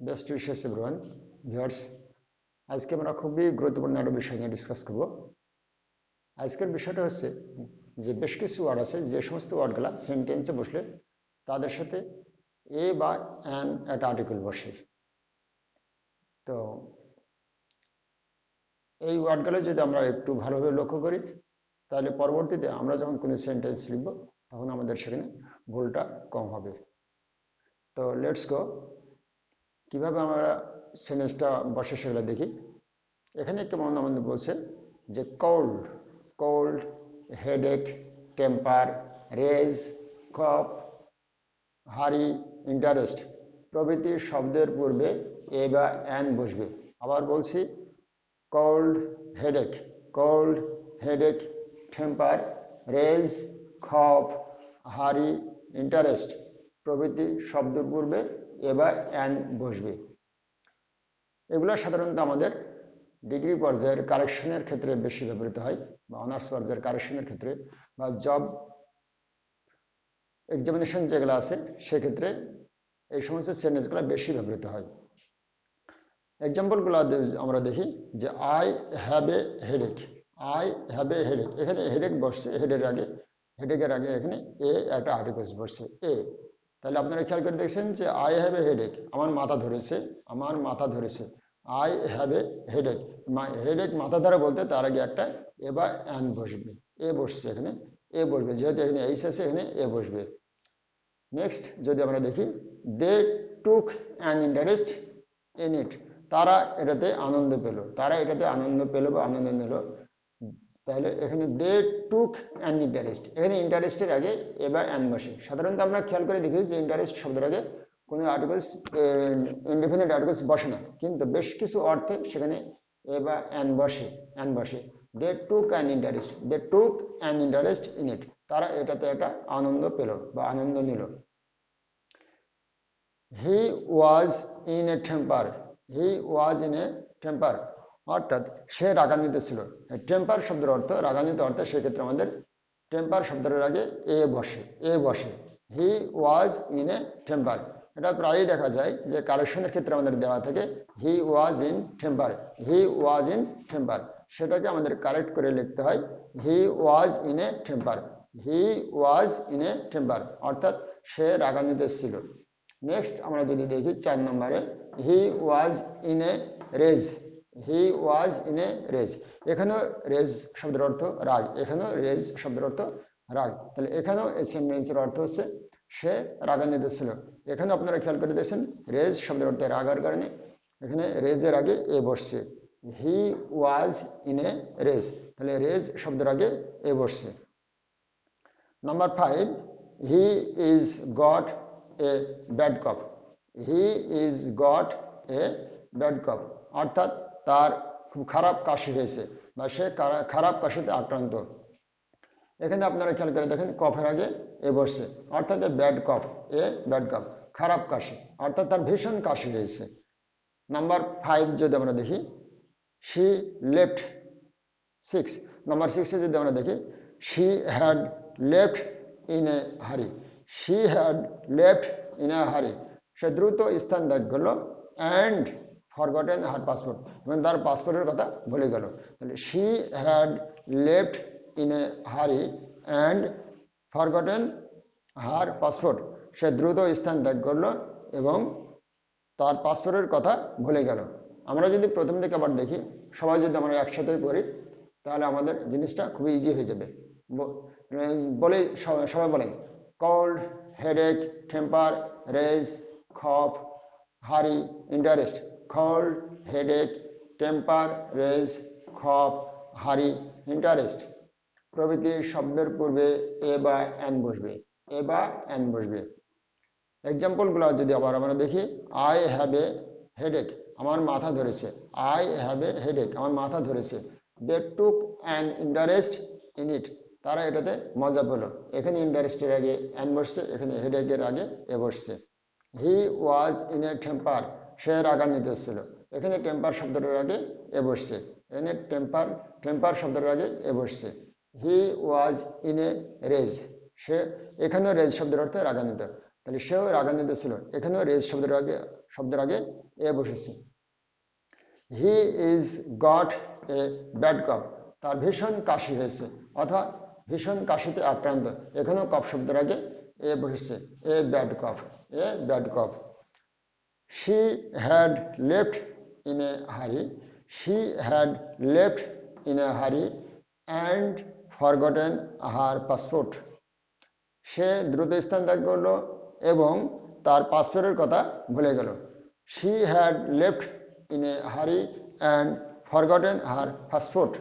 Best wishes everyone viewers আজকে আমরা খুবই গুরুত্বপূর্ণ একটা বিষয় নিয়ে ডিসকাস করব। আজকের বিষয়টা হচ্ছে যে বেশ কিছু ওয়ার্ড আছে, যে সমস্ত ওয়ার্ডগুলা সেন্টেন্সে বসলে তাদের সাথে এ বা অ্যান একটা আর্টিকেল বসে। তো এই ওয়ার্ডগুলো যদি আমরা একটু ভালোভাবে লক্ষ্য করি, তাহলে পরবর্তীতে আমরা যখন কোনো সেন্টেন্স লিখব, তখন আমাদের সেখানে ভুলটা কম হবে। তো লেটস গো কীভাবে আমরা সেন্টেন্সটা বসে সেগুলো দেখি? এখানে কেমন আমাদের বলছে যে cold cold headache temper rage cough hurry interest প্রভৃতি শব্দের পূর্বে এ বা অ্যান বসবে। আবার বলছি cold headache cold headache temper rage cough hurry interest প্রভৃতি শব্দের পূর্বে এবার অ্যান বসবে। এগুলো সাধারণত আমাদের ডিগ্রি পর্যায়ের কারেকশনের ক্ষেত্রে বেশি ব্যবহৃত হয় বা অনার্স পর্যায়ের কারেকশনের ক্ষেত্রে বা জব এক্সামিনেশন যেগুলো আছে সেক্ষেত্রে এই সমস্ত সেন্টেন্সগুলো বেশি ব্যবহৃত হয়। এক্সাম্পলগুলো আমরা দেখি যে I have a headache I have a headache এখানে হেডেক বসছে হেডের আগে হেডেকের আগে এখানে এ একটা আর্টিকেলস বসছে। এ তাহলে আপনারা খেয়াল করে দেখছেন যে আই হ্যাভ এ হেডেক আমার মাথা ধরেছে, আমার মাথা ধরেছে। I have a headache headache মাথা ধরে বলতে তার আগে একটা এ বা অ্যান বসবে এ বসছে এখানে এ বসবে, যেহেতু এখানে এইস আছে, এখানে এ বসবে। নেক্সট যদি আমরা দেখি they took an interest in it তারা এটাতে আনন্দ পেল, তারা এটাতে আনন্দ পেল বা আনন্দ নিল। তাহলে এখানে দে টুক অ্যান ইন্টারেস্ট এখানে ইন্টারেস্টের আগে এবার অ্যান বসে। সাধারণত আমরা খেয়াল করে দেখি যে ইন্টারেস্ট শব্দের আগে কোনো আর্টিকেলস ইন্ডিপেন্ডেন্ট আর্টিকেলস বসে না। কিন্তু বেশ কিছু অর্থে সেখানে এ বা অ্যান বসে অ্যান বসে। They took an interest they took an interest in it তারা এটাতে একটা আনন্দ পেল বা আনন্দ নিল। He was in a temper he was in a temper অর্থাৎ সে রাগান্বিত ছিল। টেম্পার শব্দের অর্থ, রাগান্বিত অর্থ সেক্ষেত্রে আমাদের টেম্পার শব্দের আগে এ বসে এ বসে। হি ওয়াজ ইন এ টেম্পার এটা প্রায়ই দেখা যায় যে কালেকশনের ক্ষেত্রে আমাদের দেওয়া থাকে he was in temper he was in temper সেটাকে আমাদের কারেক্ট করে লিখতে হয় he was in a temper he was in a temper অর্থাৎ সে রাগান্বিত ছিল। নেক্সট আমরা যদি দেখি চার নম্বরে he was in a rage he was in a rage এখানেও রেজ শব্দের অর্থ রাগ। এখানেও রেজ শব্দের অর্থ রাগ। তাহলে এখানেও এই সেন্টেন্সের অর্থ হচ্ছে, সে রাগান্বিত ছিল। এখানে আপনারা খেয়াল করে দেখছেন রেজ শব্দের অর্থে রাগার কারণে এখানে রেজের আগে এ বসছে। He was in a rage তাহলে রেজ শব্দের আগে এ বসছে। Number five he is got a bad cough he is got a bad cough অর্থাৎ তার খুব খারাপ কাশি হয়েছে বা সে খারাপ কাশিতে আক্রান্ত। এখানে আপনারা খেয়াল করে দেখেন, কফের আগে এ বসছে। অর্থাৎ এ ব্যাড কফ, এ ব্যাড কফ, খারাপ কাশি। অর্থাৎ তার ভীষণ কাশি হয়েছে। নাম্বার ফাইভ যদি আমরা দেখি শি লেফট সিক্স নাম্বার সিক্সে যদি আমরা দেখি she had left in a hurry she had left in a hurry সে দ্রুত স্থান ত্যাগ করল অ্যান্ড ফরগটেন হার পাসপোর্ট এবং তার পাসপোর্টের কথা ভুলে গেল। তাহলে she had left in a hurry and forgotten her passport সে দ্রুত স্থান ত্যাগ করল এবং তার পাসপোর্টের কথা ভুলে গেল। আমরা যদি প্রথম থেকে আবার দেখি, সবাই যদি আমরা একসাথে করি, তাহলে আমাদের জিনিসটা খুবই ইজি হয়ে যাবে। বলে সবাই বলেন cold headache temper rage cough hurry interest cold headache temper rage cough hurry interest প্রভৃতি শব্দের পূর্বে এ বা অ্যান বসবে, এ বা অ্যান বসবে। এক্সাম্পলগুলো যদি আবার আমরা দেখি আই হ্যাভ এ হেডেক আমার মাথা ধরেছে। আই হ্যাভ এ হেডেক আমার মাথা ধরেছে। They took an interest in it তারা এটাতে মজা পেল। এখানে ইন্টারেস্টের আগে অ্যান বসছে, এখানে হেডেকের আগে এ বসছে। He was in a temper সে রাগান্বিত ছিল। এখানে টেম্পার শব্দটার আগে এ বসছে। এখানে টেম্পার টেম্পার শব্দটার আগে এ বসছে। He was in a raise সে এখানেও রেজ শব্দের অর্থ রাগান্বিত। তাহলে সেও রাগান্বিত ছিল। এখানেও রেজ শব্দের আগে শব্দের আগে এ বসেছে। He is got a bad cough তার ভীষণ কাশি হয়েছে। অথবা ভীষণ কাশিতে আক্রান্ত। এখানেও কফ শব্দের আগে এ বসেছে। A bad cough a bad cough she had left in a hurry. She had left in a hurry and forgotten her passport. সে দ্রুত স্থান ত্যাগ করল এবং তার পাসপোর্টের কথা ভুলে গেল। She had left in a hurry and forgotten her passport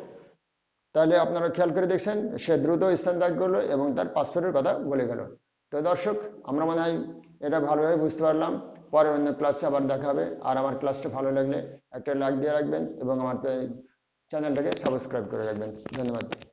তাহলে আপনারা খেয়াল করে দেখছেন, সে দ্রুত স্থান ত্যাগ করল এবং তার পাসপোর্টের কথা বলে গেল। তো দর্শক, আমরা মনে হয় এটা ভালোভাবে বুঝতে পারলাম। পরের অন্য ক্লাসে আবার দেখা হবে। আর আমার ক্লাসটা ভালো লাগলে একটা লাইক দিয়ে রাখবেন এবং আমার চ্যানেলটাকে সাবস্ক্রাইব করে রাখবেন। ধন্যবাদ।